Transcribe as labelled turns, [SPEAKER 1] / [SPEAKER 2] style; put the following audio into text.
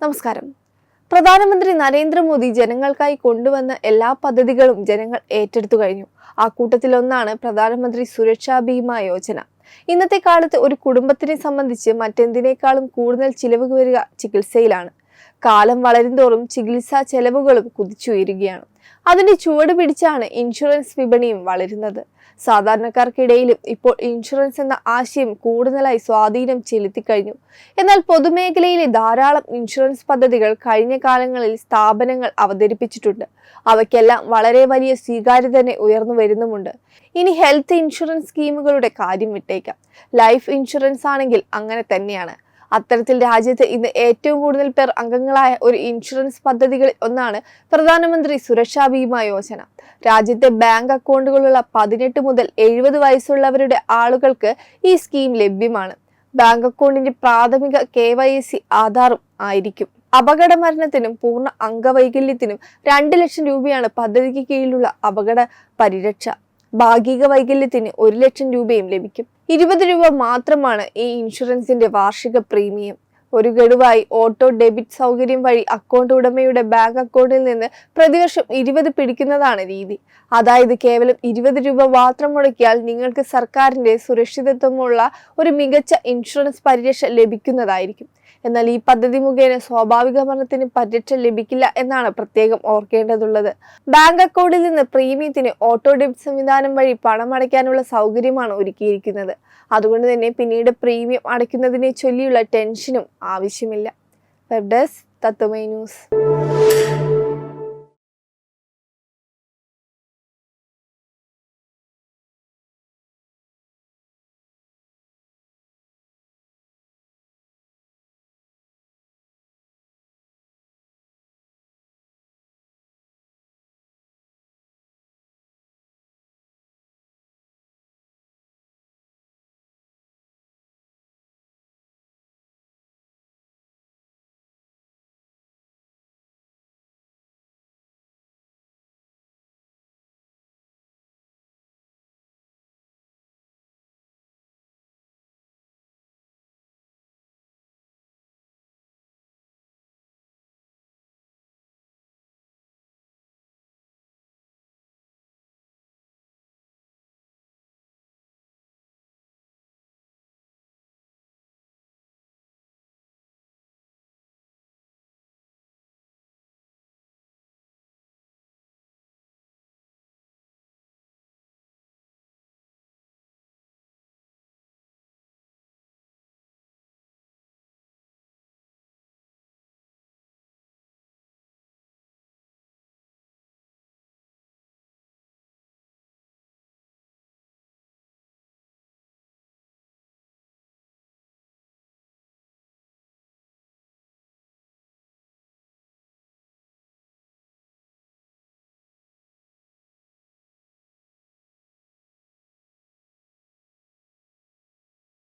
[SPEAKER 1] നമസ്കാരം. പ്രധാനമന്ത്രി നരേന്ദ്രമോദി ജനങ്ങൾക്കായി കൊണ്ടുവന്ന എല്ലാ പദ്ധതികളും ജനങ്ങൾ ഏറ്റെടുത്തു കഴിഞ്ഞു. ആ കൂട്ടത്തിലൊന്നാണ് പ്രധാനമന്ത്രി സുരക്ഷാ ഭീമ യോജന. ഇന്നത്തെ കാലത്ത് ഒരു കുടുംബത്തിനെ സംബന്ധിച്ച് മറ്റെന്തിനേക്കാളും കൂടുതൽ ചിലവ് വരിക ചികിത്സയിലാണ്. കാലം വളരുന്തോറും ചികിത്സാ ചെലവുകളും കുതിച്ചുയരുകയാണ്. അതിന്റെ ചുവട് പിടിച്ചാണ് ഇൻഷുറൻസ് വിപണിയും വളരുന്നത്. സാധാരണക്കാർക്കിടയിലും ഇപ്പോൾ ഇൻഷുറൻസ് എന്ന ആശയം കൂടുതലായി സ്വാധീനം ചെലുത്തിക്കഴിഞ്ഞു. എന്നാൽ പൊതുമേഖലയിലെ ധാരാളം ഇൻഷുറൻസ് പദ്ധതികൾ കഴിഞ്ഞ കാലങ്ങളിൽ സ്ഥാപനങ്ങൾ അവതരിപ്പിച്ചിട്ടുണ്ട്. അവയ്ക്കെല്ലാം വളരെ വലിയ സ്വീകാര്യത തന്നെ ഉയർന്നു വരുന്നുമുണ്ട്. ഇനി ഹെൽത്ത് ഇൻഷുറൻസ് സ്കീമുകളുടെ കാര്യം വിട്ടേക്കാം. ലൈഫ് ഇൻഷുറൻസ് ആണെങ്കിൽ അങ്ങനെ തന്നെയാണ്. അത്തരത്തിൽ രാജ്യത്ത് ഇന്ന് ഏറ്റവും കൂടുതൽ പേർ അംഗങ്ങളായ ഒരു ഇൻഷുറൻസ് പദ്ധതികളിൽ ഒന്നാണ് പ്രധാനമന്ത്രി സുരക്ഷാ ബീമ യോജന. രാജ്യത്തെ ബാങ്ക് അക്കൗണ്ടുകളുള്ള പതിനെട്ട് മുതൽ എഴുപത് വയസ്സുള്ളവരുടെ ആളുകൾക്ക് ഈ സ്കീം ലഭ്യമാണ്. ബാങ്ക് അക്കൗണ്ടിന്റെ പ്രാഥമിക കെ വൈ സി ആധാറും ആയിരിക്കും. അപകട മരണത്തിനും പൂർണ അംഗവൈകല്യത്തിനും രണ്ട് ലക്ഷം രൂപയാണ് പദ്ധതിക്ക് കീഴിലുള്ള അപകട പരിരക്ഷ. ഭാഗിക വൈകല്യത്തിന് ഒരു ലക്ഷം രൂപയും ലഭിക്കും. ഇരുപത് രൂപ മാത്രമാണ് ഈ ഇൻഷുറൻസിന്റെ വാർഷിക പ്രീമിയം. ഒരു ഗഡുവായി ഓട്ടോ ഡെബിറ്റ് സൗകര്യം വഴി അക്കൗണ്ട് ഉടമയുടെ ബാങ്ക് അക്കൗണ്ടിൽ നിന്ന് പ്രതിവർഷം ഇരുപത് പിടിക്കുന്നതാണ് രീതി. അതായത് കേവലം ഇരുപത് രൂപ മാത്രം മുടക്കിയാൽ നിങ്ങൾക്ക് സർക്കാരിന്റെ സുരക്ഷിതത്വമുള്ള ഒരു മികച്ച ഇൻഷുറൻസ് പരിരക്ഷ ലഭിക്കുന്നതായിരിക്കും. എന്നാൽ ഈ പദ്ധതി മുഖേന സ്വാഭാവിക മരണത്തിന് പരിരക്ഷ ലഭിക്കില്ല എന്നാണ് പ്രത്യേകം ഓർക്കേണ്ടതുള്ളത്. ബാങ്ക് അക്കൗണ്ടിൽ നിന്ന് പ്രീമിയത്തിന് ഓട്ടോ ഡെബിറ്റ് സംവിധാനം വഴി പണം അടയ്ക്കാനുള്ള സൗകര്യമാണ് ഒരുക്കിയിരിക്കുന്നത്. അതുകൊണ്ട് തന്നെ പിന്നീട് പ്രീമിയം അടയ്ക്കുന്നതിനെ ചൊല്ലിയുള്ള ടെൻഷനും ആവശ്യമില്ല. വെബ് ഡെസ്ക് തത്വമൈ ന്യൂസ്